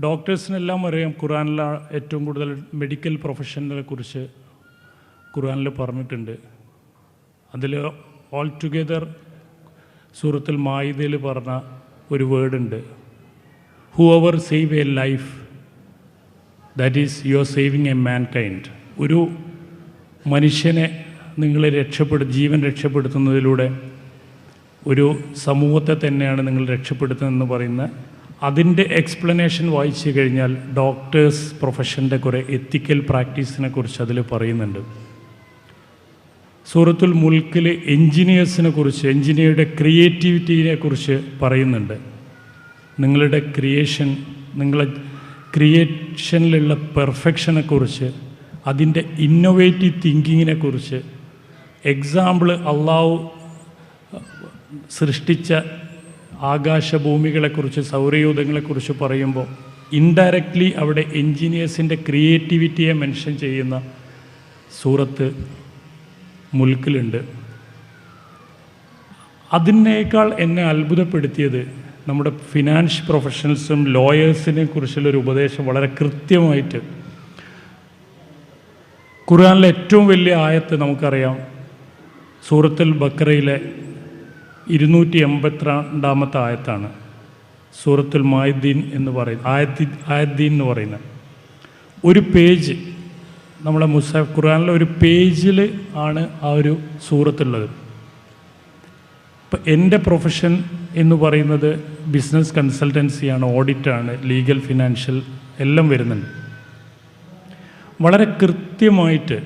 ഡോക്ടേഴ്സിനെല്ലാം അറിയാം ഖുറാനിലെ ഏറ്റവും കൂടുതൽ മെഡിക്കൽ പ്രൊഫഷനെ കുറിച്ച് ഖുറാനിൽ പറഞ്ഞിട്ടുണ്ട്. അതിൽ ഓൾ ടുഗെദർ സൂറത്തിൽ മായിദയിൽ പറഞ്ഞ ഒരു വേർഡുണ്ട് who ever save a life that is you are saving a mankind ഒരു മനുഷ്യനെ നിങ്ങൾ രക്ഷപ്പെടു ജീവൻ രക്ഷപ്പെടുത്തുന്നതിലൂടെ ഒരു സമൂഹത്തെ തന്നെയാണ് നിങ്ങൾ രക്ഷപ്പെടുത്തുന്നതെന്ന് പറയുന്ന അതിന്റെ എക്സ്പ്ലനേഷൻ വായിച്ചു കഴിഞ്ഞാൽ ഡോക്ടേഴ്സ് പ്രൊഫഷന്റെ കുറേ എത്തിക്കൽ പ്രാക്ടീസിനെ കുറിച്ച് അതിൽ പറയുന്നുണ്ട്. സൂറത്തുൽ മുൽക്കിൽ എൻജിനീയേഴ്സിനെ കുറിച്ച് എൻജിനീയറുടെ ക്രിയേറ്റിവിറ്റിയെ കുറിച്ച് പറയുന്നുണ്ട്. നിങ്ങളുടെ ക്രിയേഷൻ നിങ്ങളെ ക്രിയേഷനിലുള്ള പെർഫെക്ഷനെ കുറിച്ച് അതിന്റെ ഇന്നോവേറ്റീവ് തിങ്കിങ്ങിനെ കുറിച്ച് എക്സാമ്പിൾ അള്ളാഹു സൃഷ്ടിച്ച ആകാശഭൂമികളെക്കുറിച്ച് സൗരയൂഥങ്ങളെക്കുറിച്ച് പറയുമ്പോൾ ഇൻഡയറക്റ്റ്ലി അവിടെ എൻജിനീയേഴ്സിന്റെ ക്രിയേറ്റിവിറ്റിയെ മെൻഷൻ ചെയ്യുന്ന സൂറത്ത് മുൽക്കിലുണ്ട്. അതിനേക്കാൾ എന്നെ അത്ഭുതപ്പെടുത്തിയത് നമ്മുടെ ഫിനാൻസ് പ്രൊഫഷണൽസും ലോയേഴ്സിനെ കുറിച്ചുള്ളൊരു ഉപദേശം വളരെ കൃത്യമായിട്ട് ഖുർആനിലെ ഏറ്റവും വലിയ ആയത്ത് നമുക്കറിയാം. സൂറത്തുൽ ബക്കറയിലെ ഇരുന്നൂറ്റി എൺപത്തിരണ്ടാമത്തെ ആയത്താണ്. സൂറത്തുൽ മായുദ്ദീൻ എന്ന് പറയുന്നത് ആയത്തി ആയദ്ദീൻ എന്ന് പറയുന്നത് ഒരു പേജ് നമ്മളെ മുസാഫ് ഖുർആാനിലെ ഒരു പേജിൽ ആണ് ആ ഒരു സൂറത്തുള്ളത്. ഇപ്പം എന്റെ പ്രൊഫഷൻ എന്ന് പറയുന്നത് ബിസിനസ് കൺസൾട്ടൻസിയാണ് ഓഡിറ്റാണ് ലീഗൽ ഫിനാൻഷ്യൽ എല്ലാം വരുന്നുണ്ട്. വളരെ കൃത്യമായിട്ട്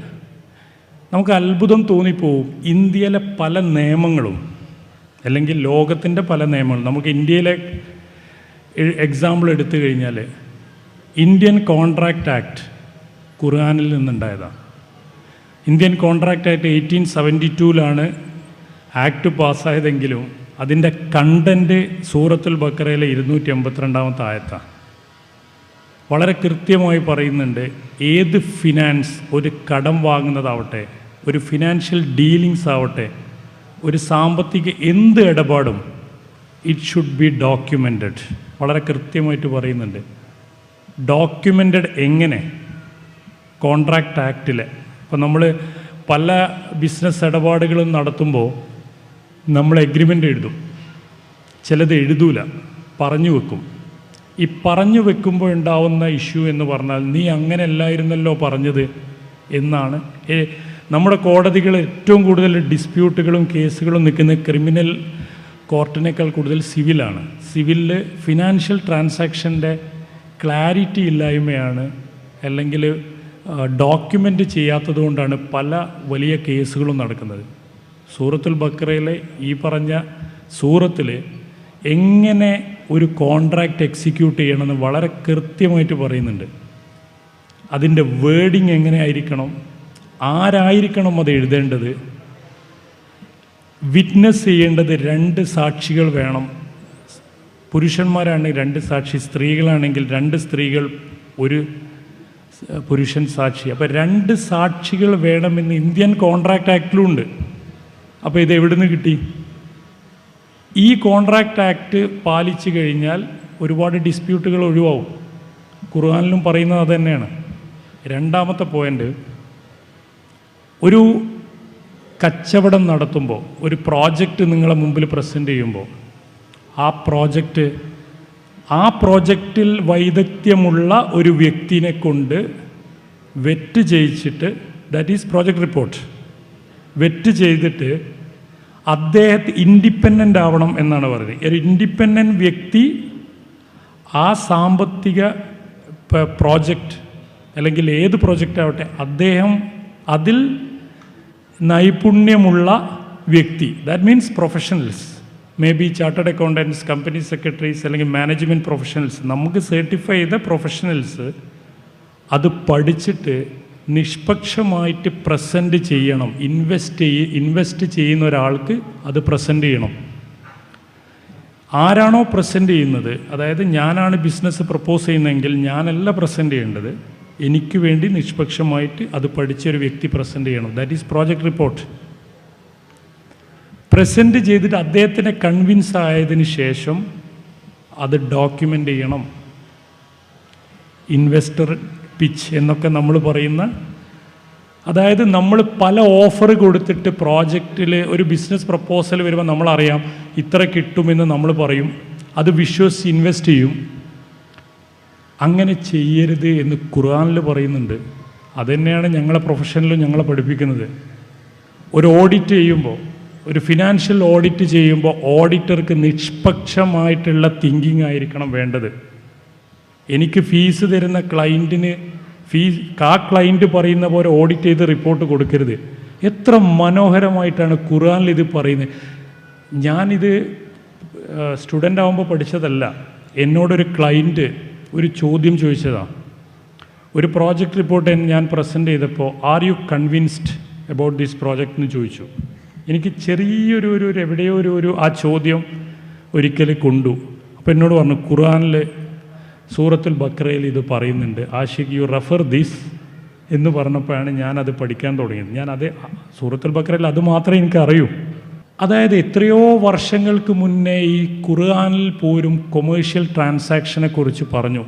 നമുക്ക് അത്ഭുതം തോന്നിപ്പോവും ഇന്ത്യയിലെ പല നിയമങ്ങളും. അല്ലെങ്കിൽ ലോകത്തിന്റെ പല നിയമങ്ങൾ. നമുക്ക് ഇന്ത്യയിലെ എക്സാമ്പിൾ എടുത്തു കഴിഞ്ഞാൽ ഇന്ത്യൻ കോൺട്രാക്റ്റ് ആക്ട് ഖുർആാനിൽ നിന്നുണ്ടായതാണ് Indian contract act eighteen seventy ടൂവിലാണ് act പാസ്സായതെങ്കിലും അതിന്റെ കണ്ടന്റ് സൂറത്തുൽ ബക്കറയിലെ ഇരുന്നൂറ്റി എൺപത്തിരണ്ടാമത്തെ ആയത്താണ് വളരെ കൃത്യമായി പറയുന്നുണ്ട് ഏത് ഫിനാൻസ് ഒരു കടം വാങ്ങുന്നതാവട്ടെ ഒരു ഫിനാൻഷ്യൽ ഡീലിങ്സ് ആവട്ടെ ഒരു സാമ്പത്തിക എന്ത് ഇടപാടും ഇറ്റ് ഷുഡ് ബി ഡോക്യുമെന്റഡ് വളരെ കൃത്യമായിട്ട് പറയുന്നുണ്ട്. ഡോക്യുമെന്റഡ് എങ്ങനെ? കോൺട്രാക്റ്റ് ആക്റ്റിൽ ഇപ്പം നമ്മൾ പല ബിസിനസ് ഇടപാടുകളും നടത്തുമ്പോൾ നമ്മൾ എഗ്രിമെന്റ് എഴുതും. ചിലത് എഴുതൂല. പറഞ്ഞു വെക്കും. ഈ പറഞ്ഞു വെക്കുമ്പോൾ ഉണ്ടാവുന്ന ഇഷ്യൂ എന്ന് പറഞ്ഞാൽ നീ അങ്ങനെ അല്ലായിരുന്നല്ലോ പറഞ്ഞത് എന്നാണ് നമ്മുടെ കോടതികൾ ഏറ്റവും കൂടുതൽ ഡിസ്പ്യൂട്ടുകളും കേസുകളും നിൽക്കുന്ന ക്രിമിനൽ കോർട്ടിനേക്കാൾ കൂടുതൽ സിവിലാണ്. സിവിലിൽ ഫിനാൻഷ്യൽ ട്രാൻസാക്ഷന്റെ ക്ലാരിറ്റി ഇല്ലായ്മയാണ് അല്ലെങ്കിൽ ഡോക്യുമെന്റ് ചെയ്യാത്തത് കൊണ്ടാണ് പല വലിയ കേസുകളും നടക്കുന്നത്. സൂറത്തുൽ ബക്രയിലെ ഈ പറഞ്ഞ സൂറത്തിൽ എങ്ങനെ ഒരു കോൺട്രാക്റ്റ് എക്സിക്യൂട്ട് ചെയ്യണമെന്ന് വളരെ കൃത്യമായിട്ട് പറയുന്നുണ്ട്. അതിന്റെ വേർഡിങ് എങ്ങനെ ആയിരിക്കണം? ആരായിരിക്കണം അത് എഴുതേണ്ടത്? വിറ്റ്നസ് ചെയ്യേണ്ടത് രണ്ട് സാക്ഷികൾ വേണം. പുരുഷന്മാരാണെങ്കിൽ രണ്ട് സാക്ഷി സ്ത്രീകളാണെങ്കിൽ രണ്ട് സ്ത്രീകൾ ഒരു പുരുഷൻ സാക്ഷി. അപ്പോൾ രണ്ട് സാക്ഷികൾ വേണമെന്ന് ഇന്ത്യൻ കോൺട്രാക്ട് ആക്ടിലും ഉണ്ട് അപ്പോൾ ഇത് എവിടുന്ന് കിട്ടി? ഈ കോൺട്രാക്ട് ആക്ട് പാലിച്ചു കഴിഞ്ഞാൽ ഒരുപാട് ഡിസ്പ്യൂട്ടുകൾ ഒഴിവാവും. ഖുർആാനിലും പറയുന്നത് അതുതന്നെയാണ് രണ്ടാമത്തെ പോയിന്റ് ഒരു കച്ചവടം നടത്തുമ്പോൾ ഒരു പ്രോജക്റ്റ് നിങ്ങളെ മുമ്പിൽ പ്രസന്റ് ചെയ്യുമ്പോൾ ആ പ്രോജക്റ്റ് ആ പ്രോജക്റ്റിൽ വൈദഗ്ധ്യമുള്ള ഒരു വ്യക്തിനെ കൊണ്ട് vet ചെയ്യിച്ചിട്ട് that is project report vet ചെയ്തിട്ട് അദ്ദേഹത്തെ ഇൻഡിപെൻഡന്റ് ആവണം എന്നാണ് പറയുന്നത്. ഒരു ഇൻഡിപെൻഡന്റ് വ്യക്തി ആ സാമ്പത്തിക പ്രോജക്റ്റ് അല്ലെങ്കിൽ ഏത് പ്രോജക്റ്റ് ആവട്ടെ അദ്ദേഹം അതിൽ നൈപുണ്യമുള്ള വ്യക്തി that means professionals may be chartered accountants company secretaries അല്ലെങ്കിൽ മാനേജ്മെന്റ് പ്രൊഫഷണൽസ് നമുക്ക് സർട്ടിഫൈ ചെയ്ത പ്രൊഫഷണൽസ് അത് പഠിച്ചിട്ട് നിഷ്പക്ഷമായിട്ട് പ്രസന്റ് ചെയ്യണം. ഇൻവെസ്റ്റ് ചെയ്യ ഇൻവെസ്റ്റ് ചെയ്യുന്ന ഒരാൾക്ക് അത് പ്രസന്റ് ചെയ്യണം. ആരാണോ പ്രസന്റ് ചെയ്യുന്നത് അതായത് ഞാനാണ് ബിസിനസ് പ്രപ്പോസ് ചെയ്യുന്നതെങ്കിൽ ഞാനല്ല പ്രസന്റ് ചെയ്യേണ്ടത്. എനിക്ക് വേണ്ടി നിഷ്പക്ഷമായിട്ട് അത് പഠിച്ച ഒരു വ്യക്തി പ്രസന്റ് ചെയ്യണം. That is project report present ചെയ്തിട്ട് അദ്ദേഹത്തിനെ കൺവിൻസ് ആയതിന് ശേഷം അത് ഡോക്യുമെന്റ് ചെയ്യണം. ഇൻവെസ്റ്റർ പിച്ച് എന്നൊക്കെ നമ്മൾ പറയുന്ന അതായത് നമ്മൾ പല ഓഫർ കൊടുത്തിട്ട് പ്രോജക്റ്റിൽ ഒരു ബിസിനസ് പ്രപ്പോസൽ വരുമ്പോൾ നമ്മളറിയാം ഇത്ര കിട്ടുമെന്ന് നമ്മൾ പറയും. അത് വിശ്വസിച്ച് ഇൻവെസ്റ്റ് ചെയ്യും. അങ്ങനെ ചെയ്യരുത് എന്ന് ഖുർആാനിൽ പറയുന്നുണ്ട്. അതുതന്നെയാണ് ഞങ്ങളെ പ്രൊഫഷനിലും ഞങ്ങളെ പഠിപ്പിക്കുന്നത്. ഒരു ഓഡിറ്റ് ചെയ്യുമ്പോൾ ഒരു ഫിനാൻഷ്യൽ ഓഡിറ്റ് ചെയ്യുമ്പോൾ ഓഡിറ്റർക്ക് നിഷ്പക്ഷമായിട്ടുള്ള തിങ്കിങ് ആയിരിക്കണം വേണ്ടത്. എനിക്ക് ഫീസ് തരുന്ന ക്ലയന്റിന് ഫീസ് ആ ക്ലയന്റ് പറയുന്ന പോലെ ഓഡിറ്റ് ചെയ്ത് റിപ്പോർട്ട് കൊടുക്കരുത്. എത്ര മനോഹരമായിട്ടാണ് ഖുർആാനിൽ ഇത് പറയുന്നത്. ഞാനിത് സ്റ്റുഡന്റ് ആകുമ്പോൾ പഠിച്ചതല്ല. എന്നോടൊരു ക്ലയന്റ് ഒരു ചോദ്യം ചോദിച്ചതാണ് ഒരു പ്രോജക്റ്റ് റിപ്പോർട്ട് എന്ന് ഞാൻ പ്രസന്റ് ചെയ്തപ്പോൾ are you convinced about this project എന്ന് ചോദിച്ചു. എനിക്ക് ചെറിയൊരു ഒരു ഒരു എവിടെയോ ഒരു ഒരു ആ ചോദ്യം ഒരിക്കൽ കൊണ്ടു. അപ്പോൾ എന്നോട് പറഞ്ഞു ഖുറാനിൽ സൂറത്തുൽ ബക്രയിൽ ഇത് പറയുന്നുണ്ട്. ആഷിഖ് യു റെഫർ ദിസ് എന്ന് പറഞ്ഞപ്പോഴാണ് ഞാനത് പഠിക്കാൻ തുടങ്ങിയത്. ഞാൻ അത് സൂറത്തുൽ ബക്രയിൽ അത് മാത്രമേ എനിക്ക് അറിയൂ അതായത് എത്രയോ വർഷങ്ങൾക്ക് മുന്നേ ഈ ഖുർആാനിൽ പോലും കൊമേഴ്ഷ്യൽ ട്രാൻസാക്ഷനെ കുറിച്ച് പറഞ്ഞു.